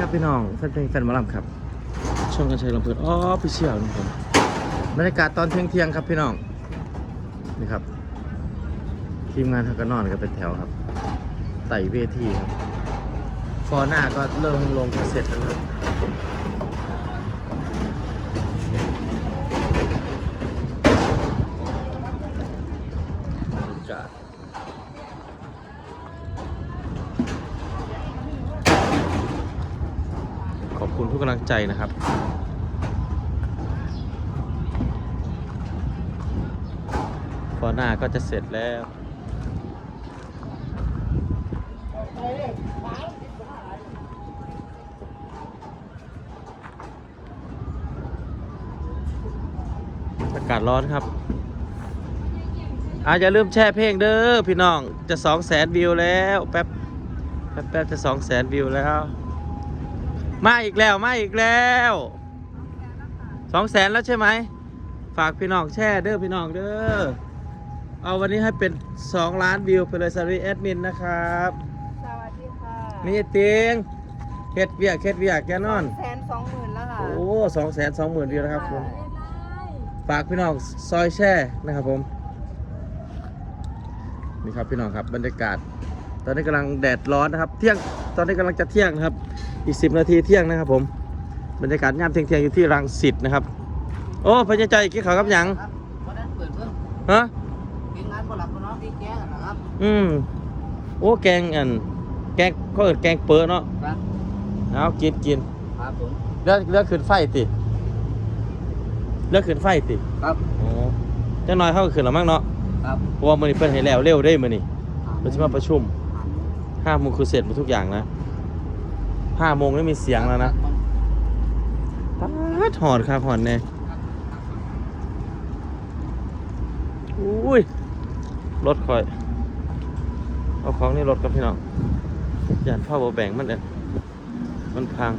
ครับพี่น้องแฟนเพลงแฟนหมอลำครับ ช่องกันชัยลำเพลินอ๋อพี่เชี่ยวนี่ผมบรรยากาศตอนเที่ยงเที่ยงครับพี่น้องนี่ครับทีมงานทักกนอนกันเป็นแถวครับไต่เวทีครับฟอหน้าก็เริ่มลงเสร็จแล้วครับ ใจนะครับฟอหน้าก็จะเสร็จแล้วอากาศร้อนครับอาอย่าลืมแช่เพลงเด้อพี่น้องจะสองแสนวิวแล้ว แป๊บแป๊บแป๊บจะสองแสนวิวแล้ว มาอีกแล้วมาอีกแล้วสองแสนแล้วใช่ไหม ฝากพี่น้องแช่เด้อพี่น้องเด้อเอาวันนี้ให้เป็น2ล้านวิวไปเลยสวัสดีแอดมินนะครับสวัสดีค่ะนี่เตียงเฮ็ดเวียกเฮ็ดเวียกแกนอนแสนสองหมื่นแล้วค่ะโอ้สองแสนสองหมื่นวิวนะครับผมฝากพี่น้องซอยแช่นะครับผมนี่ครับพี่น้องครับบรรยากาศ ตอนนี้กำลังแดดร้อนนะครับ เที่ยงตอนนี้กำลังจะเที่ยงนะครับ อีกสิบนาทีเที่ยงนะครับ ผมบรรยากาศยามเที่ยงเที่ยงๆอยู่ที่รังสิตนะครับ โอ้พญาใจกี่เขาวกับหยังครับเพราะนั้นเปิดเพิ่มฮะกินงานบ่หลับบ่นอนพี่แก้กันนะครับอืมโอ้แกงอันแกงเขาเอิดแกงเปิดเนาะครับเอากินกินครับผมเลือกเลือกขึ้นไฟติเลือกขึ้นไฟติครับโอ้จังน้อยเขาก็ขึ้นแล้วมั้งเนาะครับเพราะว่ามื้อนี้เพิ่นให้แล้วเร็วได้มื้อนี้เพิ่นสิมาประชุมห้าโมงคือเสร็จหมดทุกอย่างนะ ห้าโมงไม่มีเสียงแล้วนะป๊าดหอดค่ะหอดเนี่ยอุ้ย รถคอย เอาของนี่รถกับพี่น้องยานพ่าบ่แบ่งมันเด้อมันพัง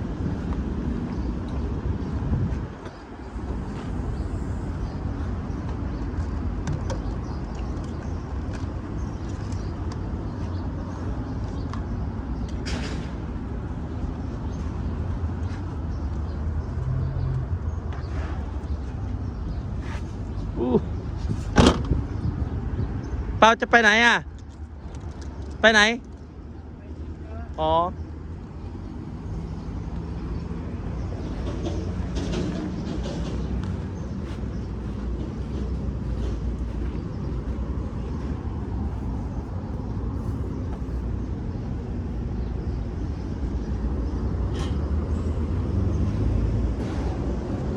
เปาจะไปไหนอะ ไปไหน อ๋อ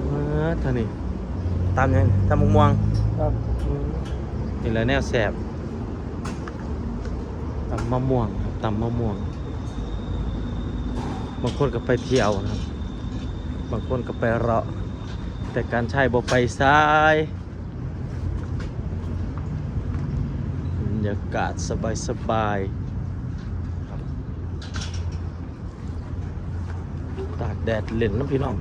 เออท่านี่ตามยังตามมะม่วงครับ นี่แหละแนวแสบ ตำมะม่วงครับตำมะม่วง บางคนก็ไปเที่ยวนะครับ บางคนก็ไปเราะ แต่การใช้บ่ไปซ้ายบรรยากาศสบายสบายๆตากแดดเล่นน้ำพี่น้อง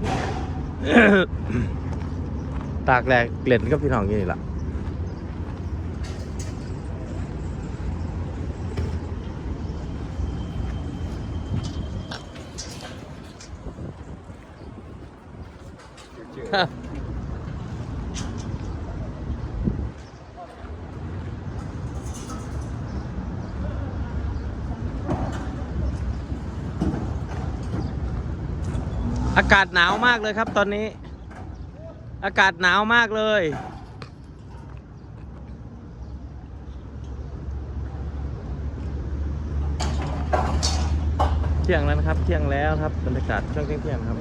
ตากแดดเล่นกับพี่น้องอย่างนี้ล่ะ อากาศหนาวมากเลยครับตอนนี้ อากาศหนาวมากเลย เที่ยงแล้วนะครับ เที่ยงแล้วครับบรรยากาศช่วงเที่ยงๆครับ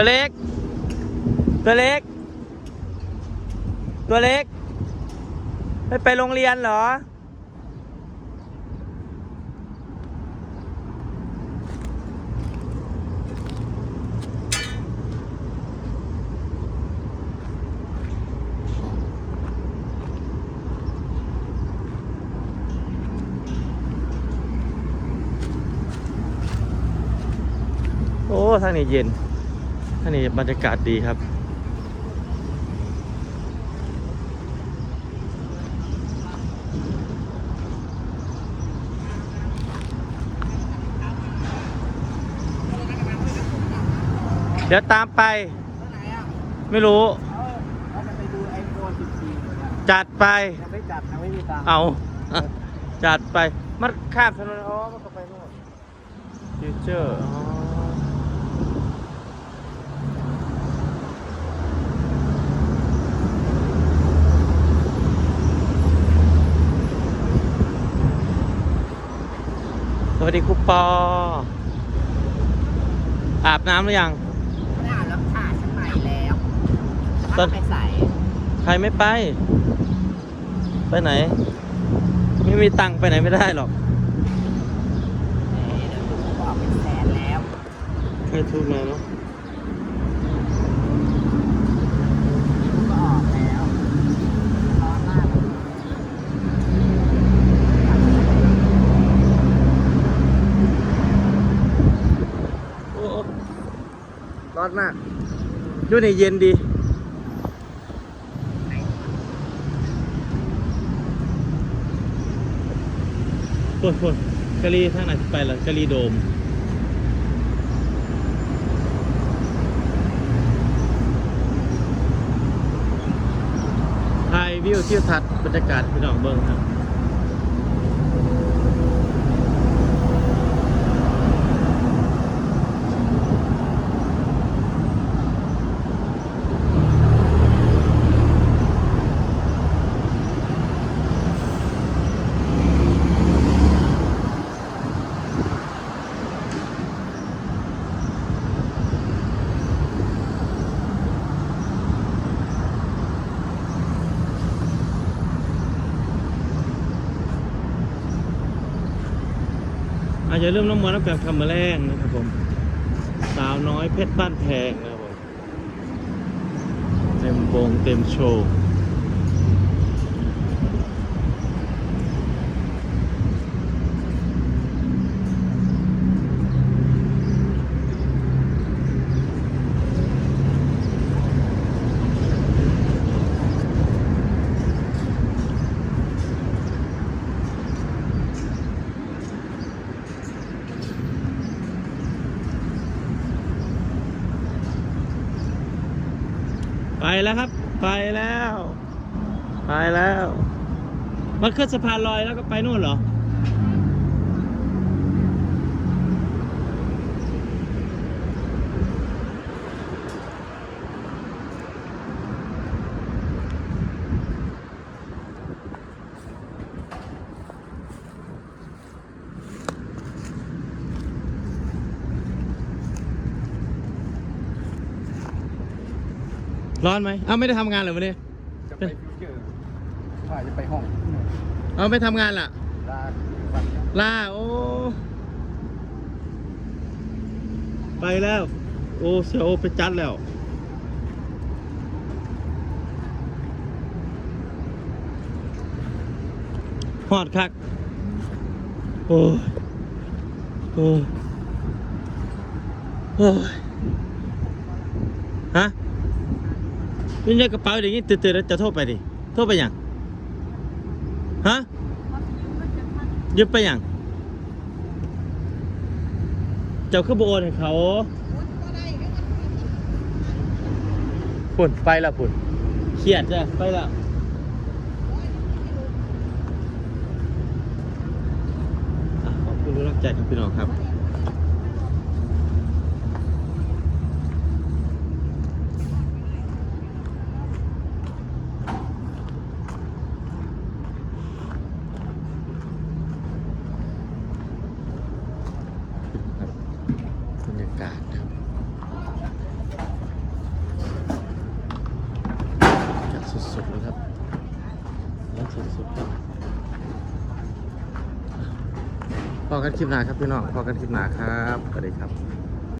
ตัวเล็ก ตัวเล็ก ตัวเล็กไปไปโรงเรียนเหรอ โอ้ ทางนี้เย็น ทางนี้บรรยากาศดีครับ เดี๋ยวตามไปไหนอะไม่รู้เอาเราจะไปดูไอโฟน14เนี่ยจัดไป ยังไม่จับยังไม่มีตังค์เอาจัดไป มันข้ามถนนอ๋อมันก็ไปโน่นฟิวเจอร์ วัสดีครูปอ อาบน้ำหรือยังหน้ารับถ่ายฉันใหม่แล้วต้นไปใส่ใครไม่ไป ไปไหน ไม่มีตังค์ไปไหนไม่ได้หรอกเอ๊ะเดี๋ยวดูบอกเป็นแสนแล้ว ให้ทุกมาเนาะ ก็ออกแล้วร้อนมากเลย โอ้ร้อนมาก ดูในเย็นดีปวดปวดกะลีทางไหนไปล่ะกะลีโดมถ่ายวิวทิวทัศน์บรรยากาศพี่น้องเบิ้งครับ อาจจะเริ่าลืมน้ำมันน้ำแกงคำมาแรงนะครับผมสาวน้อยเพชรบ้านแพงนะครับผมเต็มวงเต็มโชว์ แล้วครับ ไปแล้ว ไปแล้ว มันขึ้นสะพานลอยแล้วก็ไปนู่นเหรอ ร้อนไหมเอ้าไม่ได้ทำงานเหรอวันนี้ จะไปฟิวเจอร์ว่าจะไปห้องเอาไม่ทำงานล่ะ ลาบัตรล่าโอ้ ไปแล้ว โอ้เสียโอไปจัดแล้ว หอดคัก โอ้ยโอ้ยโอ้ยฮะ นี่ในกระเป๋าอย่างนี้ตื่นๆแล้วจะโทรไปดิโทรไปยังฮะยึดไปยังเจ้าคือโบโอนให้เขาปุ่นไปแล้วปุ่นเครียดจ้ะไปแล้วอะขอบคุณทุกกำลังใจครับพี่น้องครับครับบรรยากาศครับจัดสุดๆเลยครับแล้วสุดๆครับพอ กันคลิปหน้าครับพี่น้องพอกันคลิปหน้าครับสวัสดีครับ